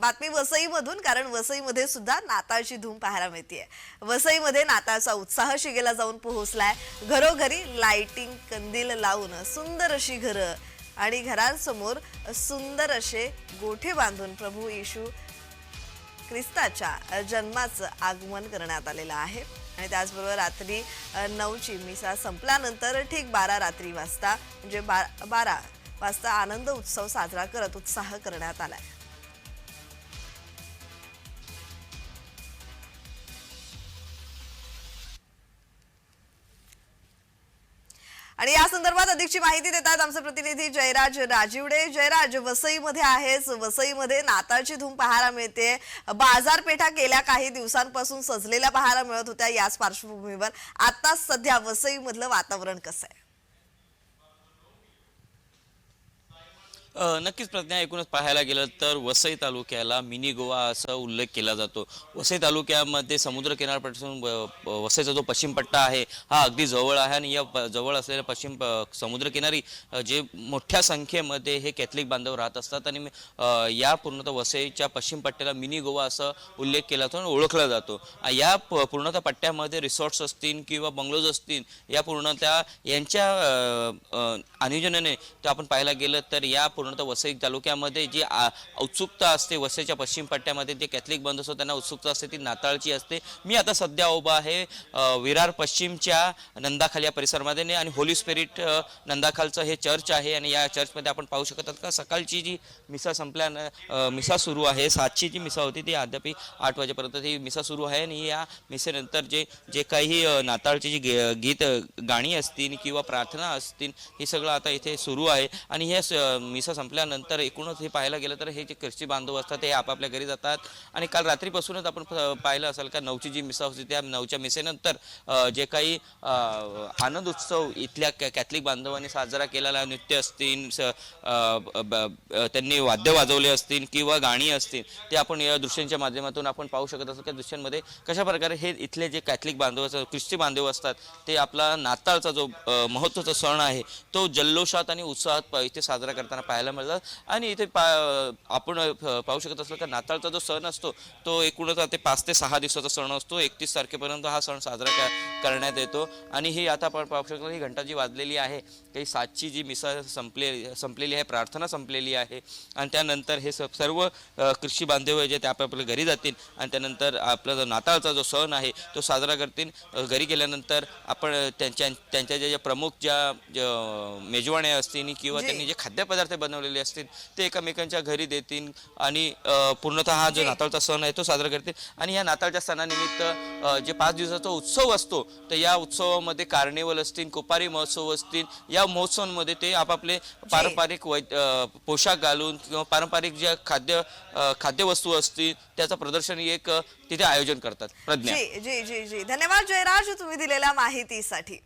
बातमी वसईमधून कारण वसईमध्ये सुद्धा नाताळची धूम पाहायला मिळते वसईमध्ये नाताळचा उत्साह शिगेला जाऊन पोहोचलाय. घरोघरी लाइटिंग कंदील लावून सुंदर अशी घरं आणि घरांसमोर सुंदर असे गोठे बांधून प्रभू येशू ख्रिस्ताच्या जन्माचं आगमन करण्यात आलेलं आहे. आणि त्याचबरोबर रात्री नऊची मिसा संपल्यानंतर ठीक बारा रात्री वाजता म्हणजे बा बारा वाजता आनंद उत्सव साजरा करत उत्साह करण्यात आला आहे आणि या संदर्भात अधिकची माहिती देतात आमचे प्रतिनिधी जयराज राजीवडे. जयराज वसईमध्ये आहेच वसईमध्ये नाताळची धूम पाहायला मिळते. बाजारपेठा गेल्या काही दिवसांपासून सजलेल्या पाहायला मिळत होत्या याच पार्श्वभूमीवर. आता सध्या वसईमधलं वातावरण कसं आहे? नक्कीच प्रज्ञा एकूणच पाहायला गेलं तर वसई तालुक्याला मिनी गोवा असा उल्लेख केला जातो. वसई तालुक्यामध्ये समुद्र किनारपासून वसईचा जो पश्चिम पट्टा आहे हा अगदी जवळ आहे आणि या जवळ असलेल्या पश्चिम समुद्रकिनारी जे मोठ्या संख्येमध्ये हे कॅथलिक बांधव राहत असतात आणि या पूर्णतः वसईच्या पश्चिम पट्ट्याला मिनी गोवा असा उल्लेख केला जातो आणि ओळखला जातो. या पूर्णतः पट्ट्यामध्ये रिसॉर्ट्स असतील किंवा बंगलोज असतील या पूर्णतः यांच्या अ, आपण पाहायला गेलं तर या पूर्णतः वसई तालुक्यामध्ये जी उत्सुकता असते वसईच्या पश्चिम पट्ट्यामध्ये जे कॅथलिक बंद असतो त्यांना उत्सुकता असते ती नाताळची असते. मी आता सध्या उभा आहे विरार पश्चिमच्या नंदाखाल या परिसरामध्ये आणि होली स्पिरिट नंदाखालचं हे चर्च आहे आणि या चर्चमध्ये आपण पाहू शकतात का सकाळची जी मिसा संपल्यानं मिसा सुरू आहे सातची जी मिसा होती ती अद्याप आठ वाजेपर्यंत ती मिसा सुरू आहे आणि या मिसेनंतर जे जे काही नाताळची जी गीत गाणी असतील किंवा प्रार्थना असतील हे सगळं आता इथे सुरू आहे. आणि हे मिसा संपल्यानंतर एकूणच हे पाहायला गेलं तर हे जे ख्रिस्ती बांधव असतात ते आपापल्या घरी जातात. आणि काल रात्रीपासूनच आपण पाहिलं असेल का नऊची जी मिसा होती त्या नऊच्या मिसेनंतर जे काही आनंद उत्सव इथल्या कॅ- कॅथलिक बांधवांनी साजरा केलेला नृत्य असतील स- ब- त्यांनी वाद्य वाजवले असतील किंवा गाणी असतील ते आपण या दृश्यांच्या माध्यमातून आपण पाहू शकत असतो त्या दृश्यांमध्ये कशा प्रकारे हे इथले जे कॅथलिक बांधव असतात ख्रिस्ती बांधव असतात ते आपला नाताळचा जो महत्त्वाचा महत्त्वाचा सण आहे तो जल्लोषात आणि उत्साहात इथे साजरा करताना पाहायला मिळतात. आणि इथे पा आपण पाहू शकत असलो का नाताळचा जो सण असतो तो एकूणच ते पाच ते सहा दिवसाचा सण असतो. एकतीस तारखेपर्यंत हा सण साजरा करण्यात येतो. आणि ही आता आपण पाहू शकतो ही घंटा जी वाजलेली आहे. काही सातची जी मिसा संपले संपलेली आहे प्रार्थना संपलेली आहे. आणि त्यानंतर हे स- सर्व कृषी बांधव आहे जे ते आपापल्या घरी जातील. आणि त्यानंतर आपला जो नाताळचा जो सण आहे तो साजरा करतील. घरी गेल्यानंतर आपण त्यांच्या त्यांच्या ज्या ज्या प्रमुख ज्या मेजवान्या असतील किंवा. त्यांनी जे खाद्यपदार्थ बनवलेले असतील ते एकमेकांच्या घरी देतील आणि पूर्णतः हा जो नाताळचा सण आहे तो साजरा करतील. आणि या नाताळच्या सणानिमित्त जे पाच दिवसाचा उत्सव असतो तर या उत्सवामध्ये कार्निवल असतील कोपारी महोत्सव असतील या महोत्सवांमध्ये ते आपापले पारंपरिक वै पोशाख घालून किंवा पारंपरिक ज्या खाद्य खाद्यवस्तू असतील त्याचं प्रदर्शन एक तिथे आयोजन करतात प्रज्ञा. जी जी जी जी. धन्यवाद जयराज तुम्ही दिलेल्या माहितीसाठी.